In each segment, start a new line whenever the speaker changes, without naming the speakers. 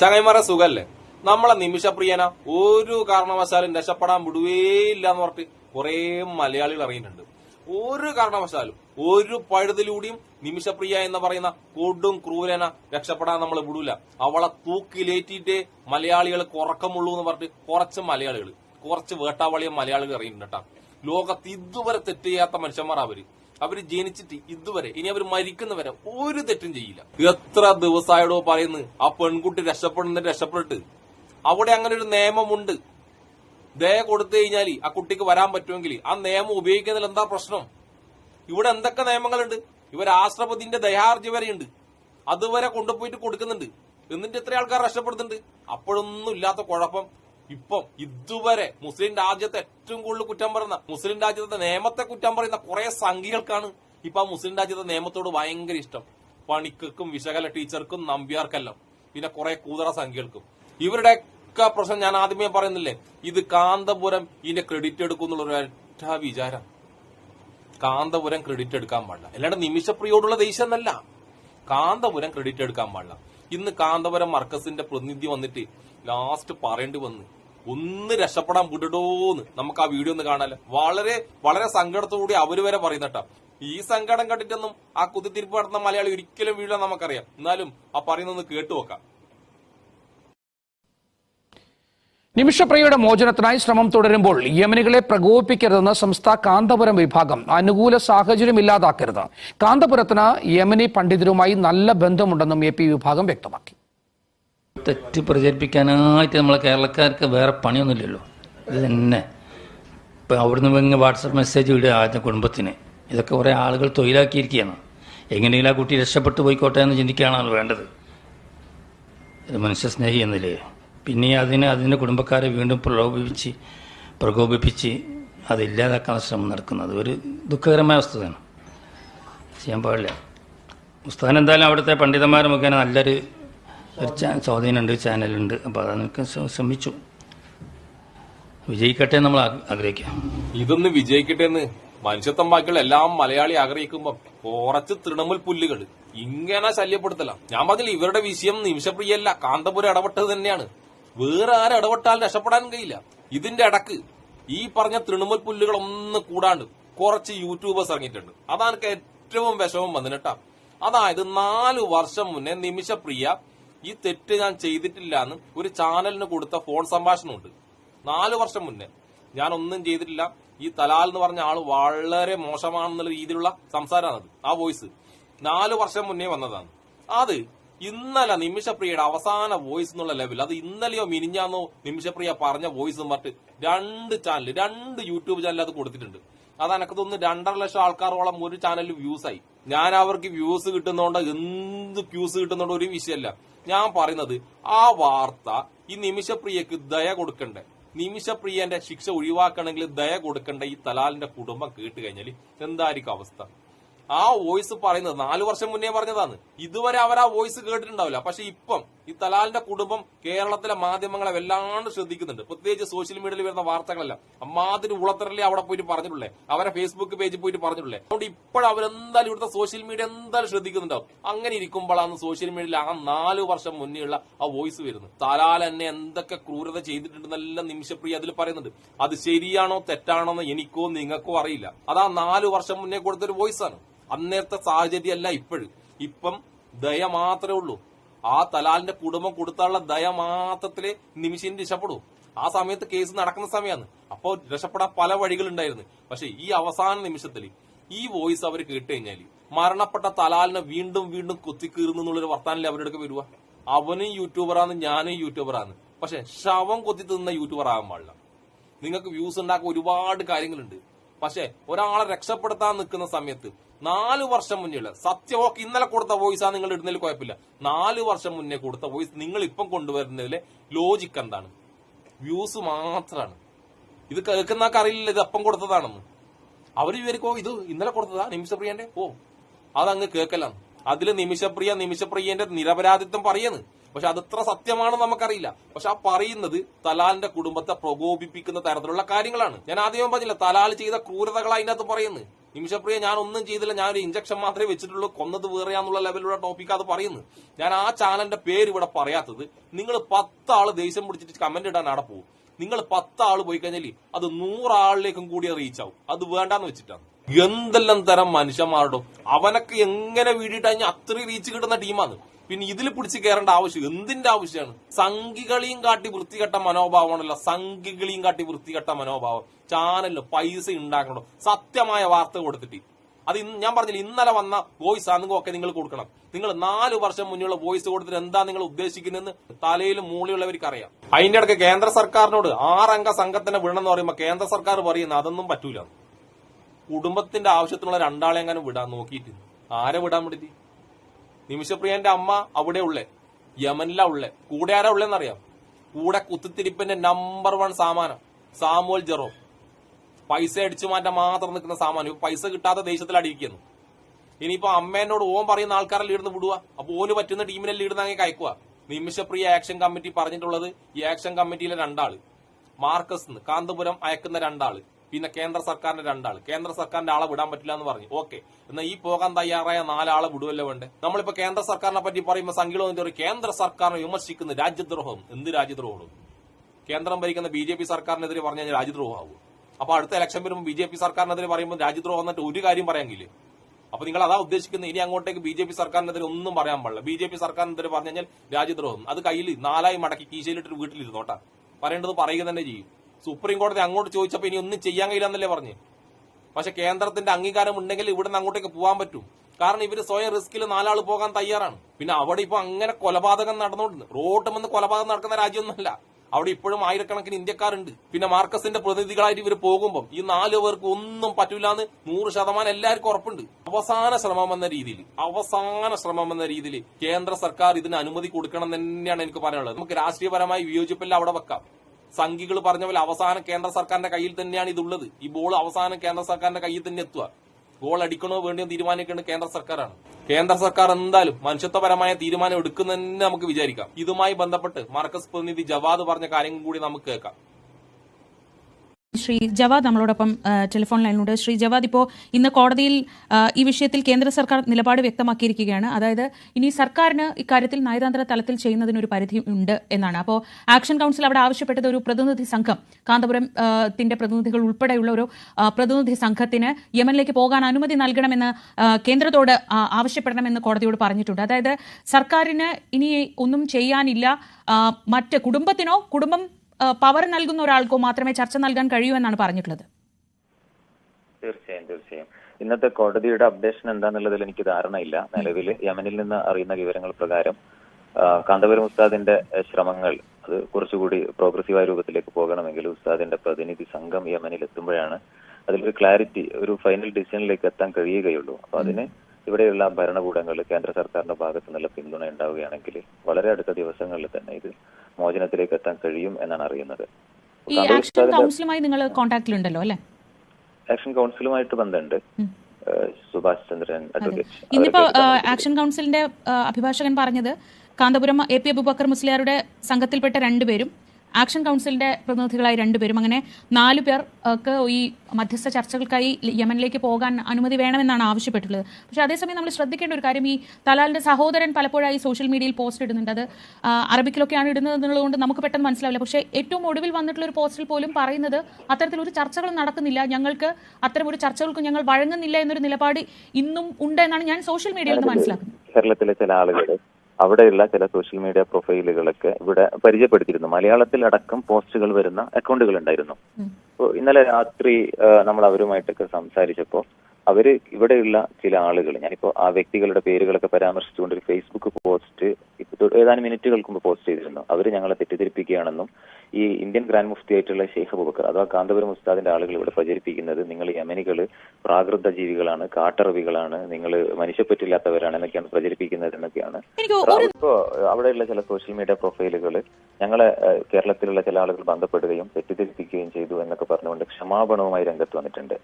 ചങ്ങൈമാരെ സുഖല്ലേ? നമ്മളെ നിമിഷപ്രിയന. ഒരു കാരണവശാലും രക്ഷപ്പെടാൻ വിടുവേയില്ല എന്ന് പറഞ്ഞിട്ട് കുറെ മലയാളികൾ അറിയുന്നുണ്ട് ഒരു കാരണവശാലും ഒരു പഴുതിലൂടെയും നിമിഷപ്രിയ എന്ന് പറയുന്ന കൊടും ക്രൂരന രക്ഷപ്പെടാൻ നമ്മൾ വിടൂല. അവളെ തൂക്കിലേറ്റിട്ടേ മലയാളികൾ കുറക്കമുള്ളൂ എന്ന് പറഞ്ഞിട്ട് കുറച്ച് മലയാളികൾ കുറച്ച് വേട്ടാവളിയ മലയാളികൾ അറിയുന്നുണ്ട് കേട്ടാ. ലോകത്ത് ഇതുവരെ തെറ്റ് ചെയ്യാത്ത മനുഷ്യന്മാർ അവർ. അവർ ജനിച്ചിട്ട് ഇതുവരെ ഇനി അവർ മരിക്കുന്നവരെ ഒരു തെറ്റും ചെയ്യില്ല. എത്ര ദിവസമായിടോ പറയുന്നു ആ പെൺകുട്ടി രക്ഷപ്പെടുന്ന രക്ഷപ്പെട്ട് അവിടെ അങ്ങനെ ഒരു നിയമമുണ്ട്. ദയ കൊടുത്തു കഴിഞ്ഞാൽ ആ കുട്ടിക്ക് വരാൻ പറ്റുമെങ്കിൽ ആ നിയമം ഉപയോഗിക്കുന്നതിൽ എന്താ പ്രശ്നം? ഇവിടെ എന്തൊക്കെ നിയമങ്ങളുണ്ട്? ഇവർ രാഷ്ട്രപതിന്റെ ദയാർജി വരെയുണ്ട്. അതുവരെ കൊണ്ടുപോയിട്ട് കൊടുക്കുന്നുണ്ട്. എന്നിട്ട് എത്ര ആൾക്കാർ രക്ഷപ്പെടുന്നുണ്ട്? അപ്പോഴൊന്നും ഇല്ലാത്ത കുഴപ്പം. ഇപ്പം ഇതുവരെ മുസ്ലിം രാജ്യത്തെ ഏറ്റവും കൂടുതൽ കുറ്റം പറയുന്ന മുസ്ലിം രാജ്യത്തെ നിയമത്തെ കുറ്റം പറയുന്ന കുറെ സംഘികൾക്കാണ് ഇപ്പൊ ആ മുസ്ലിം രാജ്യത്തെ നിയമത്തോട് ഭയങ്കര ഇഷ്ടം. പണിക്കും വിശകല ടീച്ചർക്കും നമ്പ്യാർക്കെല്ലാം. പിന്നെ കുറെ കൂതറ സംഖ്യകൾക്കും ഇവരുടെയൊക്കെ പ്രശ്നം ഞാൻ ആദ്യമേ പറയുന്നില്ലേ? ഇത് കാന്തപുരം ഇതിന്റെ ക്രെഡിറ്റ് എടുക്കുന്നുള്ള ഒരു ഒറ്റ വിചാരം. കാന്തപുരം ക്രെഡിറ്റ് എടുക്കാൻ പാടില്ല. അല്ലാണ്ട് നിമിഷപ്രിയോടുള്ള ദേഷ്യം എന്നല്ല. കാന്തപുരം ക്രെഡിറ്റ് എടുക്കാൻ പാടില്ല. ഇന്ന് കാന്തപുരം മർക്കസിന്റെ പ്രതിനിധി വന്നിട്ട് ലാസ്റ്റ് പറയേണ്ടി വന്ന്. ഒന്ന് രക്ഷപ്പെടാൻ വിടടോന്ന് നമുക്ക് ആ വീഡിയോ ഒന്ന് കാണാല്ലേ വളരെ വളരെ സങ്കടത്തോടുകൂടി അവർ വരെ പറയുന്നട്ടാ ഈ സങ്കടം കണ്ടിട്ടൊന്നും ആ കുത്തിത്തിരിപ്പ് നടത്തുന്ന മലയാളി ഒരിക്കലും വീഴാൻ നമുക്കറിയാം. എന്നാലും ആ പറയുന്നൊന്ന് കേട്ടു നോക്കാം.
നിമിഷപ്രിയയുടെ മോചനത്തിനായി ശ്രമം തുടരുമ്പോൾ യമനികളെ പ്രകോപിപ്പിക്കരുതെന്ന് സംസ്ഥാന കാന്തപുരം വിഭാഗം അനുകൂല സാഹചര്യം ഇല്ലാതാക്കരുത്. കാന്തപുരത്തിന് യമനി പണ്ഡിതരുമായി നല്ല ബന്ധമുണ്ടെന്നും എ വിഭാഗം വ്യക്തമാക്കി.
തെറ്റ് പ്രചരിപ്പിക്കാനായിട്ട് നമ്മളെ കേരളക്കാർക്ക് വേറെ പണിയൊന്നുമില്ലല്ലോ. ഇത് തന്നെ. ഇപ്പം അവിടുന്ന് ഇങ്ങനെ വാട്സപ്പ് മെസ്സേജ് വിടുക ആദ്യ കുടുംബത്തിന്. ഇതൊക്കെ കുറേ ആളുകൾ തൊഴിലാക്കിയിരിക്കുകയാണ്. എങ്ങനെയെങ്കിലും ആ കുട്ടി രക്ഷപ്പെട്ടു പോയിക്കോട്ടെ എന്ന് ചിന്തിക്കുകയാണല്ലോ വേണ്ടത്. ഇത് മനുഷ്യസ്നേഹി എന്നില്ലേ? പിന്നെ അതിന് അതിന്റെ കുടുംബക്കാരെ വീണ്ടും പ്രലോഭിപ്പിച്ച് പ്രകോപിപ്പിച്ച് അതില്ലാതാക്കാൻ ശ്രമം നടക്കുന്നത്. ഒരു ദുഃഖകരമായ വസ്തുതയാണ് ചെയ്യാൻ പാടില്ല. ഉസ്താൻ എന്തായാലും അവിടുത്തെ പണ്ഡിതന്മാർ മുഖേന നല്ലൊരു ഒരു സ്വാധീനമുണ്ട് ചാനലുണ്ട്. അപ്പോൾ അതൊക്കെ ശ്ര- ശ്രമിച്ചു. വിജയിക്കട്ടെ നമ്മൾ ആഗ്രഹിക്കാം.
ഇതൊന്ന് വിജയിക്കട്ടെ എന്ന് മനുഷ്യത്വം ബാക്കിയുള്ള എല്ലാം മലയാളി ആഗ്രഹിക്കുമ്പോൾ കുറച്ച് തൃണമൂൽ പുല്ലുകൾ ഇങ്ങനെ ശല്യപ്പെടുത്തല. ഞാൻ പറഞ്ഞില്ല ഇവരുടെ വിഷയം നിമിഷപ്രിയല്ല കാന്തപുരം ഇടപെട്ടത് തന്നെയാണ്. വേറെ ആരും ഇടപെട്ടാൽ രക്ഷപ്പെടാൻ കഴിയില്ല. ഇതിന്റെ ഇടയ്ക്ക് ഈ പറഞ്ഞ തൃണമൂൽ പുല്ലുകൾ ഒന്ന് കൂടാണ്ട് കുറച്ച് യൂട്യൂബേഴ്സ് ഇറങ്ങിയിട്ടുണ്ട്. അതാണ് ഏറ്റവും വിഷമം വന്നിട്ടാ അതായത് നാലു വർഷം മുന്നേ നിമിഷപ്രിയ ഈ തെറ്റ് ഞാൻ ചെയ്തിട്ടില്ല എന്ന് ഒരു ചാനലിന് കൊടുത്ത ഫോൺ സംഭാഷണമുണ്ട്. നാല് വർഷം മുന്നേ. ഞാൻ ഒന്നും ചെയ്തിട്ടില്ല. ഈ തലാൽ എന്ന് പറഞ്ഞ ആൾ വളരെ മോശമാണെന്നുള്ള രീതിയിലുള്ള സംസാരമാണത് ആ വോയിസ്. നാല് വർഷം മുന്നേ വന്നതാണ്. അത് ഇന്നലെ നിമിഷപ്രിയയുടെ അവസാന വോയിസ് എന്നുള്ള ലെവൽ അത് ഇന്നലെയോ മിനിഞ്ഞാന്നോ നിമിഷപ്രിയ പറഞ്ഞ വോയിസ് പറഞ്ഞിട്ട് രണ്ട് ചാനൽ രണ്ട് യൂട്യൂബ് ചാനൽ അത് കൊടുത്തിട്ടുണ്ട്. അത് എനക്ക് തോന്നുന്നു രണ്ടര ലക്ഷം ആൾക്കാരോളം ഒരു ചാനലിൽ വ്യൂസ് ആയി. ഞാൻ അവർക്ക് വ്യൂസ് കിട്ടുന്നോണ്ട് എന്ത് വ്യൂസ് കിട്ടുന്നോണ്ട് ഒരു വിഷയമല്ല ഞാൻ പറയുന്നത് ആ വാർത്ത ഈ നിമിഷപ്രിയക്ക് ദയ കൊടുക്കണ്ടേ? നിമിഷപ്രിയന്റെ ശിക്ഷ ഒഴിവാക്കണമെങ്കിൽ ദയ കൊടുക്കേണ്ട ഈ തലാലിന്റെ കുടുംബം കേട്ട് കഴിഞ്ഞാൽ എന്തായിരിക്കും അവസ്ഥ? ആ വോയിസ് പറയുന്നത് നാലു വർഷം മുന്നേ പറഞ്ഞതാണ്. ഇതുവരെ അവർ ആ വോയിസ് കേട്ടിട്ടുണ്ടാവില്ല. പക്ഷെ ഇപ്പം ഈ തലാലിന്റെ കുടുംബം കേരളത്തിലെ മാധ്യമങ്ങളെ വല്ലാണ്ട് ശ്രദ്ധിക്കുന്നുണ്ട്. പ്രത്യേകിച്ച് സോഷ്യൽ മീഡിയയിൽ വരുന്ന വാർത്തകളല്ല. അമ്മാതിരി ഉളത്തരല്ലേ അവിടെ പോയിട്ട് പറഞ്ഞിട്ടുള്ളേ? അവരെ ഫേസ്ബുക്ക് പേജിൽ പോയിട്ട് പറഞ്ഞിട്ടുള്ളേ? അതുകൊണ്ട് ഇപ്പോഴും അവരെന്തായാലും ഇവിടുത്തെ സോഷ്യൽ മീഡിയ എന്തായാലും ശ്രദ്ധിക്കുന്നുണ്ടാവും. അങ്ങനെ ഇരിക്കുമ്പോഴാണ് സോഷ്യൽ മീഡിയയിൽ ആ നാല് വർഷം മുന്നേയുള്ള ആ വോയിസ് വരുന്നത്. തലാൽ എന്നെ എന്തൊക്കെ ക്രൂരത ചെയ്തിട്ടുണ്ടെന്നെല്ലാം നിമിഷപ്രിയ അതിൽ പറയുന്നുണ്ട്. അത് ശരിയാണോ തെറ്റാണോ എന്ന് എനിക്കോ നിങ്ങൾക്കോ അറിയില്ല. അതാ നാലു വർഷം മുന്നേ കൊടുത്തൊരു വോയിസ് ആണ് അന്നേരത്തെ സാഹചര്യമല്ല ഇപ്പോഴും ഇപ്പം ദയ മാത്രമേ ഉള്ളൂ. ആ തലാലിന്റെ കുടുംബം കൊടുത്താനുള്ള ദയ മാത്രത്തിലെ നിമിഷം രക്ഷപ്പെടൂ. ആ സമയത്ത് കേസ് നടക്കുന്ന സമയമാണ് അപ്പോൾ രക്ഷപ്പെടാൻ പല വഴികളുണ്ടായിരുന്നു പക്ഷെ ഈ അവസാന നിമിഷത്തിൽ ഈ വോയിസ് അവർ കേട്ട് കഴിഞ്ഞാൽ മരണപ്പെട്ട തലാലിനെ വീണ്ടും വീണ്ടും കുത്തിക്കീറുന്നു എന്നുള്ളൊരു വർത്താനല്ലേ അവരുടെ അടുക്ക് വരുക? അവനും യൂട്യൂബറാണ് ഞാനും യൂട്യൂബറാണ്. പക്ഷെ ശവം കൊത്തി തിന്ന യൂട്യൂബർ ആകാൻ പാടില്ല. നിങ്ങൾക്ക് വ്യൂസ് ഉണ്ടാക്കാൻ ഒരുപാട് കാര്യങ്ങളുണ്ട്. പക്ഷെ ഒരാളെ രക്ഷപ്പെടുത്താൻ നിൽക്കുന്ന സമയത്ത് നാല് വർഷം മുന്നേയുള്ള സത്യം ഓക്കെ ഇന്നലെ കൊടുത്ത വോയിസ് ആ നിങ്ങൾ ഇടുന്നതിൽ കുഴപ്പമില്ല. നാല് വർഷം മുന്നേ കൊടുത്ത വോയിസ് നിങ്ങൾ ഇപ്പം കൊണ്ടുവരുന്നതിലെ ലോജിക്ക് എന്താണ്? വ്യൂസ് മാത്രമാണ് ഇത് കേൾക്കുന്നവർക്ക് അറിയില്ല ഇത് അപ്പം കൊടുത്തതാണെന്ന്. അവർ വിചാരിക്കോ ഇത് ഇന്നലെ കൊടുത്തതാ നിമിഷപ്രിയന്റെ? ഓ അതങ്ങ് കേൾക്കലാണ്. അതിൽ നിമിഷപ്രിയ നിമിഷപ്രിയന്റെ നിരപരാധിത്വം പറയുന്നത് പക്ഷെ അതത്ര സത്യമാണെന്ന് നമുക്കറിയില്ല. പക്ഷെ ആ പറയുന്നത് തലാലിന്റെ കുടുംബത്തെ പ്രകോപിപ്പിക്കുന്ന തരത്തിലുള്ള കാര്യങ്ങളാണ്. ഞാൻ ആദ്യം പറഞ്ഞില്ല തലാൽ ചെയ്ത ക്രൂരതകൾ അതിനകത്ത് പറയുന്നത്. നിമിഷപ്രിയ ഞാൻ ഒന്നും ചെയ്തില്ല. ഞാൻ ഒരു ഇഞ്ചക്ഷൻ മാത്രമേ വെച്ചിട്ടുള്ളൂ. കൊന്നത് വേറെയാന്നുള്ള ലെവലിലുള്ള ടോപ്പിക് അത് പറയുന്നു. ഞാൻ ആ ചാനലിന്റെ പേര് ഇവിടെ പറയാത്തത് നിങ്ങൾ പത്താൾ ദേഷ്യം പിടിച്ചിട്ട് കമന്റ് ഇടാൻ അവിടെ പോകും നിങ്ങൾ പത്താൾ പോയി കഴിഞ്ഞാൽ അത് നൂറാളിലേക്കും കൂടി റീച്ച് ആവും. അത് വേണ്ടാന്ന് വെച്ചിട്ടാണ്. എന്തെല്ലാം തരം മനുഷ്യന്മാരുടെ? അവനൊക്കെ എങ്ങനെ വീടിയിട്ട് കഴിഞ്ഞാൽ അത്രയും റീച്ച് കിട്ടുന്ന ടീമാണ് പിന്നെ ഇതിൽ പിടിച്ച് കയറേണ്ട ആവശ്യം എന്തിന്റെ ആവശ്യമാണ്? സംഘികളെയും കാട്ടി വൃത്തികെട്ട മനോഭാവമാണല്ലോ. സംഘികളെയും കാട്ടി വൃത്തികെട്ട മനോഭാവം. ചാനലിൽ പൈസ ഉണ്ടാക്കണോ? സത്യമായ വാർത്ത കൊടുത്തിട്ട്. അത് ഞാൻ പറഞ്ഞില്ല ഇന്നലെ വന്ന വോയിസ് ആണെങ്കിൽ ഒക്കെ നിങ്ങൾ കൊടുക്കണം. നിങ്ങൾ നാല് വർഷം മുന്നിലുള്ള വോയിസ് കൊടുത്തിട്ട് എന്താ നിങ്ങൾ ഉദ്ദേശിക്കുന്നതെന്ന് തലയിലും മൂളിയുള്ളവർക്ക് അറിയാം. അതിന്റെ ഇടയ്ക്ക് കേന്ദ്ര സർക്കാരിനോട് ആറംഗ സംഘത്തിനെ വിടണമെന്ന് പറയുമ്പോൾ കേന്ദ്ര സർക്കാർ പറയുന്ന അതൊന്നും പറ്റൂല. കുടുംബത്തിന്റെ ആവശ്യത്തിനുള്ള രണ്ടാളെ എങ്ങനെ വിടാൻ നോക്കിയിട്ട്. ആരെ വിടാൻ വേണ്ടിട്ട് നിമിഷപ്രിയന്റെ അമ്മ അവിടെ ഉള്ളേ യമനിലാ ഉള്ളേ. കൂടെ ആരാ ഉള്ളെന്നറിയാം? കൂടെ കുത്തിത്തിരിപ്പിന്റെ നമ്പർ വൺ സാമാനം സാമുവൽ ജെറോ. പൈസ അടിച്ചു മാറ്റാൻ മാത്രം നിൽക്കുന്ന സാമാനം. ഇപ്പൊ പൈസ കിട്ടാത്ത ദേശത്തിൽ അടിയിക്കുന്നു ഇനിയിപ്പോ അമ്മേനോട് ഓൻ പറയുന്ന ആൾക്കാരെ ലീഡ്ന്ന് വിടുക അപ്പൊ ഓന് പറ്റുന്ന ടീമിനെ ഇടുന്ന അങ്ങനെ കയക്കുക നിമിഷപ്രിയ ആക്ഷൻ കമ്മിറ്റി പറഞ്ഞിട്ടുള്ളത് ഈ ആക്ഷൻ കമ്മിറ്റിയിലെ രണ്ടാൾ. മാർക്കസ് കാന്തപുരം അയക്കുന്ന രണ്ടാൾ. പിന്നെ കേന്ദ്ര സർക്കാരിന്റെ രണ്ടാൾ കേന്ദ്ര സർക്കാരിന്റെ ആളെ വിടാൻ പറ്റില്ല എന്ന് പറഞ്ഞു. ഓക്കെ. എന്നാൽ ഈ പോകാൻ തയ്യാറായ നാലാളെ വിടുവല്ലോ വേണ്ടേ? നമ്മളിപ്പോ കേന്ദ്ര സർക്കാരിനെ പറ്റി പറയുമ്പോൾ സംഘികളോ ഒരു കേന്ദ്ര സർക്കാരിനെ വിമർശിക്കുന്ന രാജ്യദ്രോഹം. എന്ത് രാജ്യദ്രോഹം കേന്ദ്രം ഭരിക്കുന്ന ബി ജെ പി സർക്കാരിനെതിരെ പറഞ്ഞു കഴിഞ്ഞാൽ രാജ്യദ്രോഹമാകും അപ്പൊ അടുത്ത ഇലക്ഷൻ വരുമ്പോൾ ബി ജെ പി സർക്കാരിനെതിരെ പറയുമ്പോൾ രാജ്യദ്രോഹം എന്നിട്ട് ഒരു കാര്യം പറയാമെങ്കിൽ. അപ്പൊ നിങ്ങൾ അതാ ഉദ്ദേശിക്കുന്നത് ഇനി അങ്ങോട്ടേക്ക് ബി ജെ പി സർക്കാരിനെതിരെ ഒന്നും പറയാൻ പാടില്ല. ബി ജെ പി സർക്കാരിനെതിരെ പറഞ്ഞു കഴിഞ്ഞാൽ രാജ്യദ്രോഹം. അത് കയ്യിൽ നാലായി മടക്കി കീശയിലിട്ട് വീട്ടിലിരുന്നോട്ടാ. പറയേണ്ടത് പറയുക തന്നെ ചെയ്യും. സുപ്രീം കോടതി അങ്ങോട്ട് ചോദിച്ചപ്പോൾ ഇനി ഒന്നും ചെയ്യാൻ കഴിയില്ലെന്നല്ലേ പറഞ്ഞു? പക്ഷെ കേന്ദ്രത്തിന്റെ അംഗീകാരം ഉണ്ടെങ്കിൽ ഇവിടെ നിന്ന് അങ്ങോട്ടേക്ക് പോകാൻ പറ്റും. കാരണം ഇവർ സ്വയം റിസ്കിൽ നാലാൾ പോകാൻ തയ്യാറാണ്. പിന്നെ അവിടെ ഇപ്പൊ അങ്ങനെ കൊലപാതകം നടന്നുകൊണ്ട് റോട്ടുമെന്ന് കൊലപാതകം നടക്കുന്ന രാജ്യമൊന്നുമല്ല. അവിടെ ഇപ്പോഴും ആയിരക്കണക്കിന് ഇന്ത്യക്കാരുണ്ട്. പിന്നെ മാർക്കസിന്റെ പ്രതിനിധികളായിട്ട് ഇവർ പോകുമ്പോൾ ഈ നാല് പേർക്ക് ഒന്നും പറ്റൂലെന്ന് നൂറ് ശതമാനം എല്ലാവർക്കും ഉറപ്പുണ്ട്. അവസാന ശ്രമം എന്ന രീതിയിൽ അവസാന ശ്രമം എന്ന രീതിയിൽ കേന്ദ്ര സർക്കാർ ഇതിന് അനുമതി കൊടുക്കണം തന്നെയാണ് എനിക്ക് പറയാനുള്ളത്. നമുക്ക് രാഷ്ട്രീയപരമായി വിയോജിപ്പെല്ലാം അവിടെ വെക്കാം. സംഘികൾ പറഞ്ഞ പോലെ അവസാനം കേന്ദ്ര സർക്കാരിന്റെ കയ്യിൽ തന്നെയാണ് ഇതുള്ളത്. ഈ ബോൾ അവസാനം കേന്ദ്ര സർക്കാരിന്റെ കയ്യിൽ തന്നെ എത്തുക. ഗോൾ അടിക്കണോ വേണ്ടിയോ തീരുമാനിക്കേണ്ടത് കേന്ദ്ര സർക്കാരാണ്. കേന്ദ്ര സർക്കാർ എന്തായാലും മനുഷ്യത്വപരമായ തീരുമാനം എടുക്കുന്നതന്നെ നമുക്ക് വിചാരിക്കാം. ഇതുമായി ബന്ധപ്പെട്ട് മാർക്കസ് പ്രതിനിധി ജവാദ് പറഞ്ഞ കാര്യം കൂടി നമുക്ക് കേൾക്കാം.
ശ്രീ ജവാദ് നമ്മളോടൊപ്പം ടെലിഫോൺ ലൈനിലൂടെ ശ്രീ ജവാദ് ഇപ്പോൾ ഇന്ന് കോടതിയിൽ ഈ വിഷയത്തിൽ കേന്ദ്ര സർക്കാർ നിലപാട് വ്യക്തമാക്കിയിരിക്കുകയാണ്. അതായത് ഇനി സർക്കാരിന് ഇക്കാര്യത്തിൽ നയതന്ത്ര തലത്തിൽ ചെയ്യുന്നതിന് ഒരു പരിധി ഉണ്ട് എന്നാണ്. അപ്പോൾ ആക്ഷൻ കൗൺസിൽ അവിടെ ആവശ്യപ്പെട്ടത് ഒരു പ്രതിനിധി സംഘം. കാന്തപുരം ആ, ത്തിന്റെ പ്രതിനിധികൾ ഉൾപ്പെടെയുള്ള ഒരു പ്രതിനിധി സംഘത്തിന് യമനിലേക്ക് പോകാൻ അനുമതി നൽകണമെന്ന് കേന്ദ്രത്തോട് ആവശ്യപ്പെടണമെന്ന് കോടതിയോട് പറഞ്ഞിട്ടുണ്ട്. അതായത് സർക്കാരിന് ഇനി ഒന്നും ചെയ്യാനില്ല. മറ്റ് കുടുംബത്തിനോ കുടുംബം പവർ നൽകുന്ന ഒരാൾക്കോ മാത്രമേ ചർച്ച നൽകാൻ കഴിയൂ എന്നാണ് പറഞ്ഞിട്ടുള്ളത്.
തീർച്ചയായും തീർച്ചയായും. ഇന്നത്തെ കോടതിയുടെ അപ്ഡേഷൻ എന്താണെന്നുള്ളതിൽ എനിക്ക് ധാരണയില്ല. നിലവിൽ യമനിൽ നിന്ന് അറിയുന്ന വിവരങ്ങൾ പ്രകാരം കാന്തപുരം ഉസ്താദിന്റെ ശ്രമങ്ങൾ അത് കുറച്ചുകൂടി പ്രോഗ്രസീവായ രൂപത്തിലേക്ക് പോകണമെങ്കിൽ ഉസ്താദിന്റെ പ്രതിനിധി സംഘം യമനിൽ എത്തുമ്പോഴാണ് അതിലൊരു ക്ലാരിറ്റി ഒരു ഫൈനൽ ഡിസിഷനിലേക്ക് എത്താൻ കഴിയുകയുള്ളൂ. അപ്പൊ അതിന് ഇവിടെയുള്ള ഭരണകൂടങ്ങൾ കേന്ദ്ര സർക്കാരിന്റെ ഭാഗത്തു നിന്നുള്ള പിന്തുണ ഉണ്ടാവുകയാണെങ്കിൽ വളരെ അടുത്ത ദിവസങ്ങളിൽ തന്നെ ഇത് മോചനത്തിലേക്ക് എത്താൻ കഴിയും എന്നാണ് അറിയുന്നത്.
ഈ ആക്ഷൻ കൗൺസിലുമായി നിങ്ങൾ കോൺടാക്റ്റിലുണ്ടല്ലോ അല്ലേ?
ആക്ഷൻ കൗൺസിലുമായിട്ട് ബന്ധമുണ്ട്. സുഭാഷ് ചന്ദ്രൻ അഡ്വക്കേറ്റ്
ഇന്നിപ്പോ ആക്ഷൻ കൗൺസിലിന്റെ അഭിഭാഷകൻ പറഞ്ഞത് കാന്തപുരം എ പി അബുബക്കർ മുസ്ലിയാരുടെ സംഘത്തിൽപ്പെട്ട രണ്ടുപേരും ആക്ഷൻ കൗൺസിലിന്റെ പ്രതിനിധികളായി രണ്ടുപേരും അങ്ങനെ നാലു പേർക്ക് ഈ മധ്യസ്ഥ ചർച്ചകൾക്കായി യമനിലേക്ക് പോകാൻ അനുമതി വേണമെന്നാണ് ആവശ്യപ്പെട്ടിട്ടുള്ളത്. പക്ഷെ അതേസമയം നമ്മൾ ശ്രദ്ധിക്കേണ്ട ഒരു കാര്യം ഈ തലാലിന്റെ സഹോദരൻ പലപ്പോഴായി സോഷ്യൽ മീഡിയയിൽ പോസ്റ്റ് ഇടുന്നുണ്ട്. അത് അറബിക്കിലൊക്കെയാണ് ഇടുന്നത് എന്നുള്ളതുകൊണ്ട് നമുക്ക് പെട്ടെന്ന് മനസ്സിലാവില്ല. പക്ഷേ ഏറ്റവും ഒടുവിൽ വന്നിട്ടുള്ള ഒരു പോസ്റ്റിൽ പോലും പറയുന്നത് അത്തരത്തിലൊരു ചർച്ചകളും നടക്കുന്നില്ല. ഞങ്ങൾക്ക് അത്തരം ഒരു ചർച്ചകൾക്ക് ഞങ്ങൾ വഴങ്ങുന്നില്ല എന്നൊരു നിലപാട് ഇന്നും ഉണ്ട് എന്നാണ് ഞാൻ സോഷ്യൽ മീഡിയയിൽ നിന്ന് മനസ്സിലാക്കുന്നത്.
കേരളത്തിലെ ചില ആളുകൾ അവിടെയുള്ള ചില സോഷ്യൽ മീഡിയ പ്രൊഫൈലുകളൊക്കെ ഇവിടെ പരിചയപ്പെടുത്തിയിരുന്നു. മലയാളത്തിൽ അടക്കം പോസ്റ്റുകൾ വരുന്ന അക്കൗണ്ടുകൾ ഉണ്ടായിരുന്നു. ഇന്നലെ രാത്രി നമ്മൾ അവരുമായിട്ടൊക്കെ സംസാരിച്ചപ്പോൾ അവർ ഇവിടെയുള്ള ചില ആളുകൾ ഞാനിപ്പോ ആ വ്യക്തികളുടെ പേരുകളൊക്കെ പരാമർശിച്ചുകൊണ്ട് ഒരു ഫേസ്ബുക്ക് പോസ്റ്റ് ഇപ്പൊ ഏതാനും മിനിറ്റുകൾക്ക് മുമ്പ് പോസ്റ്റ് ചെയ്തിരുന്നു. അവർ ഞങ്ങളെ തെറ്റിദ്ധരിപ്പിക്കുകയാണെന്നും ഈ ഇന്ത്യൻ ഗ്രാൻഡ് മുഫ്തി ആയിട്ടുള്ള ഷെയ്ഖ് അബൂബക്കർ അഥവാ കാന്തപുരം ഉസ്താദിന്റെ ആളുകൾ ഇവിടെ പ്രചരിപ്പിക്കുന്നത് നിങ്ങൾ യമനികൾ പ്രാകൃത ജീവികളാണ് കാട്ടറവികളാണ് നിങ്ങൾ മനുഷ്യപ്പറ്റില്ലാത്തവരാണ് എന്നൊക്കെയാണ് പ്രചരിപ്പിക്കുന്നത് എന്നൊക്കെയാണ്.
ഇപ്പോൾ
ഇപ്പോ അവിടെയുള്ള ചില സോഷ്യൽ മീഡിയ പ്രൊഫൈലുകൾ ഞങ്ങളെ കേരളത്തിലുള്ള ചില ആളുകൾ ബന്ധപ്പെടുകയും തെറ്റിദ്ധരിപ്പിക്കുകയും ചെയ്തു എന്നൊക്കെ പറഞ്ഞുകൊണ്ട് ക്ഷമാപണവുമായി രംഗത്ത് വന്നിട്ടുണ്ട്.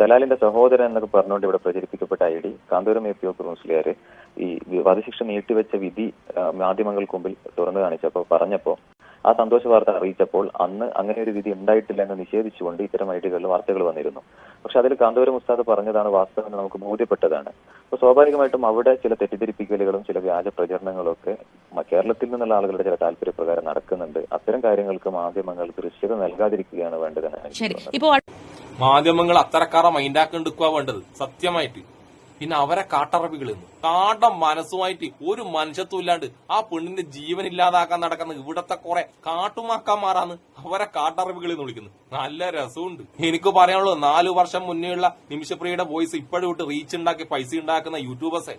ദലാലിന്റെ സഹോദരൻ എന്നൊക്കെ പറഞ്ഞുകൊണ്ട് ഇവിടെ പ്രചരിപ്പിക്കപ്പെട്ട I D Kanthapuram A P O Musliyar ഈ വധശിക്ഷ നീട്ടിവെച്ച വിധി മാധ്യമങ്ങൾക്ക് മുമ്പിൽ തുറന്നു കാണിച്ചപ്പോ പറഞ്ഞപ്പോ ആ സന്തോഷ വാർത്ത അറിയിച്ചപ്പോൾ അന്ന് അങ്ങനെ ഒരു വിധി ഉണ്ടായിട്ടില്ല എന്ന് നിഷേധിച്ചുകൊണ്ട് ഇത്തരം ഐഡികളിൽ വാർത്തകൾ വന്നിരുന്നു. പക്ഷെ അതിൽ കാന്തപുരം ഉസ്താദ് പറഞ്ഞതാണ് വാസ്തവം എന്ന് നമുക്ക് ബോധ്യപ്പെട്ടതാണ്. അപ്പൊ സ്വാഭാവികമായിട്ടും അവിടെ ചില തെറ്റിദ്ധരിപ്പിക്കലുകളും ചില വ്യാജ പ്രചരണങ്ങളും ഒക്കെ കേരളത്തിൽ നിന്നുള്ള ആളുകളുടെ ചില താല്പര്യപ്രകാരം നടക്കുന്നുണ്ട്. അത്തരം കാര്യങ്ങൾക്ക് മാധ്യമങ്ങൾ ദൃശ്യത നൽകാതിരിക്കുകയാണ് വേണ്ടത്
ശരി. ഇപ്പോൾ
മാധ്യമങ്ങൾ അത്തരക്കാരെ മൈൻഡാക്കെടുക്കുക വേണ്ടത്. സത്യമായിട്ട്. പിന്നെ അവരെ കാട്ടറബികൾ കാട്ട മനസ്സുമായിട്ട് ഒരു മനുഷ്യത്വം ഇല്ലാണ്ട് ആ പെണ്ണിന്റെ ജീവൻ ഇല്ലാതാക്കാൻ നടക്കുന്ന ഇവിടത്തെ കുറെ കാട്ടുമാക്കാന്മാരാണ് അവരെ കാട്ടറബികൾ എന്ന് വിളിക്കുന്നത്. നല്ല രസമുണ്ട്. എനിക്ക് പറയാനുള്ളത് നാലു വർഷം മുന്നേയുള്ള നിമിഷപ്രിയയുടെ വോയിസ് ഇപ്പോഴും ഇട്ട് റീച്ച് ഉണ്ടാക്കി പൈസ ഉണ്ടാക്കുന്ന യൂട്യൂബേഴ്സെ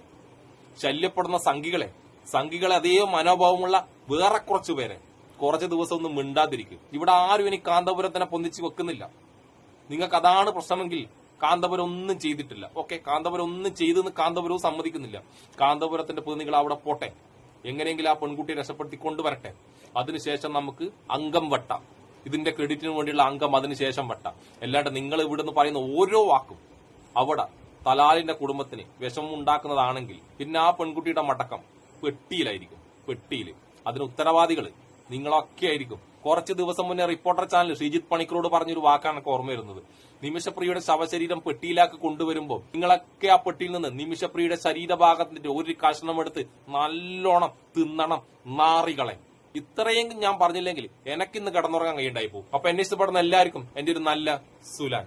ശല്യപ്പെടുന്ന സംഘികളെ. സംഘികളെ അതേ മനോഭാവമുള്ള വേറെ കുറച്ചു പേരെ. കുറച്ച് ദിവസം ഒന്നും മിണ്ടാതിരിക്കും. ഇവിടെ ആരും ഇനി കാന്തപുരത്തിനെ പൊന്നിച്ച് വെക്കുന്നില്ല. നിങ്ങൾക്ക് അതാണ് പ്രശ്നമെങ്കിൽ കാന്തപുരം ഒന്നും ചെയ്തിട്ടില്ല. ഓക്കെ കാന്തപുരം ഒന്നും ചെയ്തെന്ന് കാന്തപുരവും സമ്മതിക്കുന്നില്ല. കാന്തപുരത്തിന്റെ പ്രതിനിധികൾ അവിടെ പോട്ടെ. എങ്ങനെയെങ്കിലും ആ പെൺകുട്ടിയെ രക്ഷപ്പെടുത്തി കൊണ്ടുവരട്ടെ. അതിനുശേഷം നമുക്ക് അംഗം വെട്ടാം. ഇതിന്റെ ക്രെഡിറ്റിന് വേണ്ടിയുള്ള അംഗം അതിനുശേഷം വെട്ടാം. അല്ലാണ്ട് നിങ്ങൾ ഇവിടെ നിന്ന് പറയുന്ന ഓരോ വാക്കും അവിടെ തലാലിന്റെ കുടുംബത്തിന് വിഷമം ഉണ്ടാക്കുന്നതാണെങ്കിൽ പിന്നെ ആ പെൺകുട്ടിയുടെ മടക്കം പെട്ടിയിലായിരിക്കും. പെട്ടിയിൽ അതിന് ഉത്തരവാദികൾ നിങ്ങളൊക്കെ ആയിരിക്കും കുറച്ച് ദിവസം മുന്നേ റിപ്പോർട്ടർ ചാനൽ ശ്രീജിത് പണിക്കരോട് പറഞ്ഞൊരു വാക്കാണ് ഓർമ്മ വരുന്നത്. നിമിഷപ്രിയയുടെ ശവശരീരം പെട്ടിയിലാക്കി കൊണ്ടുവരുമ്പോൾ നിങ്ങളൊക്കെ ആ പെട്ടിയിൽ നിന്ന് നിമിഷപ്രിയയുടെ ശരീരഭാഗത്തിന്റെ ഒരു കഷ്ണം എടുത്ത് നല്ലോണം തിന്നണം നാറികളെ ഇത്രയെങ്കിലും ഞാൻ പറഞ്ഞില്ലെങ്കിൽ എനിക്കിന്ന് കിടന്നുറങ്ങാൻ കഴിയുണ്ടായി പോകും. അപ്പൊ എന്നെ ഇഷ്ടപ്പെടുന്ന എല്ലാവർക്കും എന്റെ ഒരു നല്ല സുലാൻ.